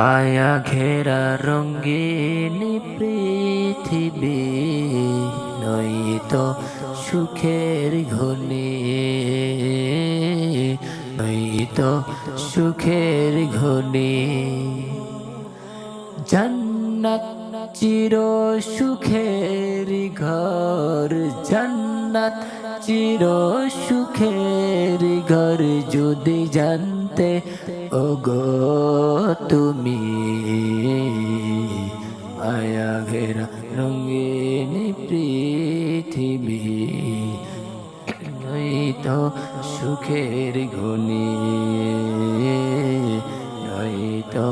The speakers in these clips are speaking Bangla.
মায়া ঘেরা রঙ্গিন পৃথিবী, নয়তো সুখের ঘনে, নয়তো সুখের ঘনে। জান্নাত চির সুখের ঘর, জান্নাত চির সুখের ঘর যদি জানতে, ওগো তুমি আয়া ঘেরা রঙিন পৃথিবী, নয়তো সুখের গুণী নয়তো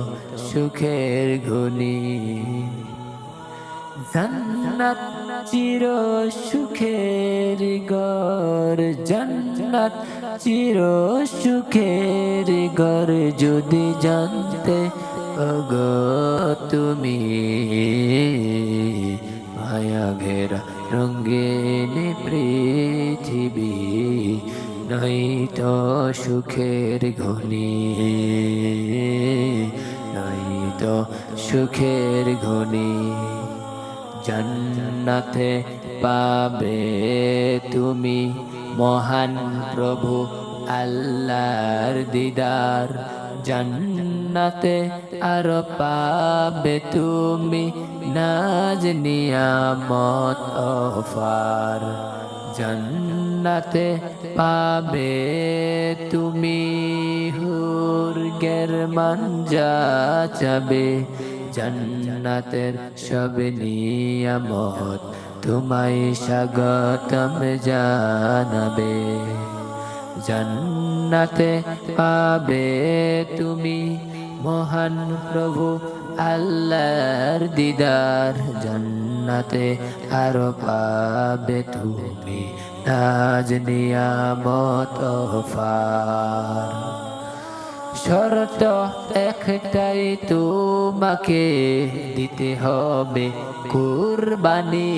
সুখের গুণী জান্নাত চির সুখের গর জান্নাত চির সুখের গর যদি জানতে অগ তুমি। মায়া ঘেরা রঙ্গিন পৃথিবী নয়তো সুখের ঘনি। নয়তো সুখের ঘনি। জান্নাতে পাবে তুমি মহান প্রভু আল্লাহর দিদার। জান্নাতে আর পাবে তুমি নাজ নিয়ামত অফার। জান্নাতে পাবে তুমি হুর গেরমান যা যাবে জান্নাতের সব নিয়ামত তোমায় স্বাগতম জানাবে। জান্নাতে পাবে তুমি মহান প্রভু আল্লাহর দিদার। জান্নাতে আরও পাবে তুমি নাজ নিয়ামত ফার শর্ত একটাই তোমাকে দিতে হবে কুরবানি।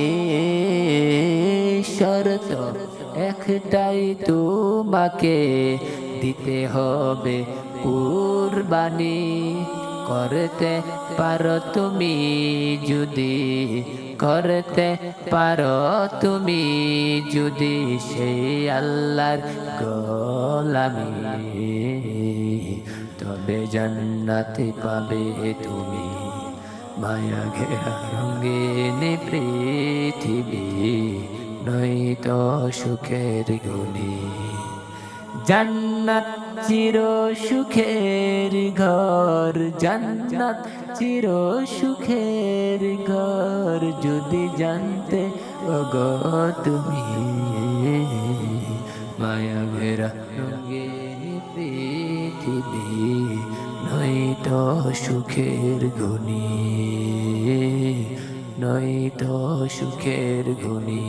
শর্ত একটাই তোমাকে দিতে হবে কুরবানি। করতে পারো তুমি যদি, করতে পারো তুমি যদি সেই আল্লাহর গোলামি। তবে জান্নাতে পাবে তুমি। মায়া ঘেরা রঙ্গিন পৃথিবী, নয়তো সুখের গুণী। জান্নাত চির সুখের ঘর, জান্নাত চির সুখের ঘর, যদি জানতে অগ তুমি। মায়া ঘেরা রঙিন পৃথিবী নয়তো সুখের গুণী নয়তো সুখের গুণী